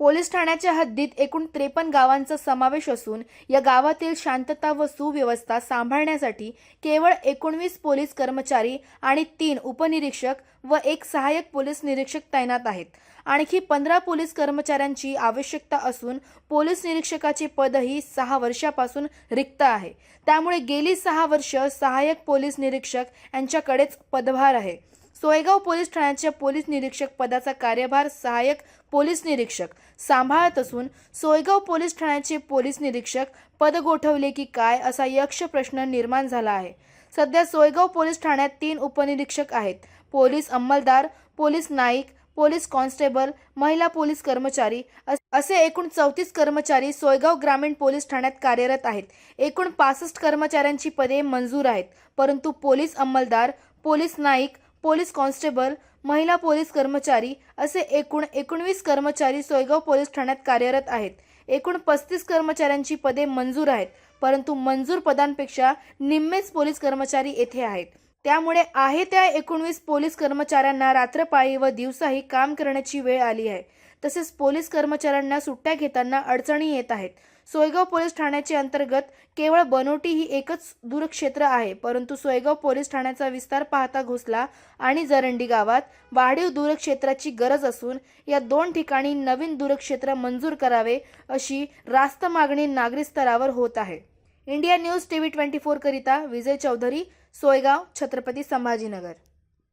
Police ठाण्याच्या हद्दीत एकूण त्रेपन्न गावांचा समावेश असून या गावातील शांतता व सुव्यवस्था सांभाळण्यासाठी केवळ एकोणवीस पोलीस कर्मचारी आणि तीन उपनिरीक्षक व एक सहाय्यक पोलीस निरीक्षक तैनात आहेत. आणखी पंधरा पोलीस कर्मचाऱ्यांची आवश्यकता असून पोलीस निरीक्षकाचे पदही सहा वर्षापासून रिक्त आहे. त्यामुळे गेली सहा वर्ष सहाय्यक पोलीस निरीक्षक यांच्याकडेच पदभार आहे. सोयगाव पोलीस ठाण्याच्या पोलीस निरीक्षक पदाचा कार्यभार सहाय्यक पोलीस निरीक्षक सांभाळत असून सोयगाव पोलीस ठाण्याचे पोलीस निरीक्षक पद गोठवले की काय असा यक्ष प्रश्न निर्माण झाला आहे. सध्या सोयगाव पोलीस ठाण्यात तीन उपनिरीक्षक आहेत. पोलीस अंमलदार पोलीस नाईक पोलीस कॉन्स्टेबल महिला पोलीस कर्मचारी अस- असे एकूण चौतीस कर्मचारी सोयगाव ग्रामीण पोलीस ठाण्यात कार्यरत आहेत. एकूण पासष्ट कर्मचाऱ्यांची पदे मंजूर आहेत परंतु पोलीस अंमलदार पोलीस नाईक पोलीस कॉन्स्टेबल महिला पोलीस कर्मचारी असे एकूण एकोणवीस कर्मचारी सोयगाव पोलीस ठाण्यात कार्यरत आहेत. एकूण पस्तीस कर्मचाऱ्यांची पदे मंजूर आहेत परंतु मंजूर पदांपेक्षा निम्मेच पोलीस कर्मचारी येथे आहेत. त्यामुळे आहे त्या एकोणवीस पोलीस कर्मचाऱ्यांना रात्रपाळी व दिवसाही काम करण्याची वेळ आली आहे. तसेच पोलीस कर्मचाऱ्यांना सुट्ट्या घेताना अडचणी येत आहेत. सोयगाव पोलीस ठाण्याचे अंतर्गत केवळ बनोटी ही एकच दूरक्षेत्र आहे. परंतु सोयगाव पोलीस ठाण्याचा विस्तार पाहता घुसला आणि जरंडी गावात वाढीव दूरक्षेत्राची गरज असून या दोन ठिकाणी नवीन दूरक्षेत्र मंजूर करावे अशी रास्त मागणी नागरी स्तरावर होत आहे. India news TV twenty four करिता विजय चौधरी सोयगाव छत्रपती संभाजीनगर.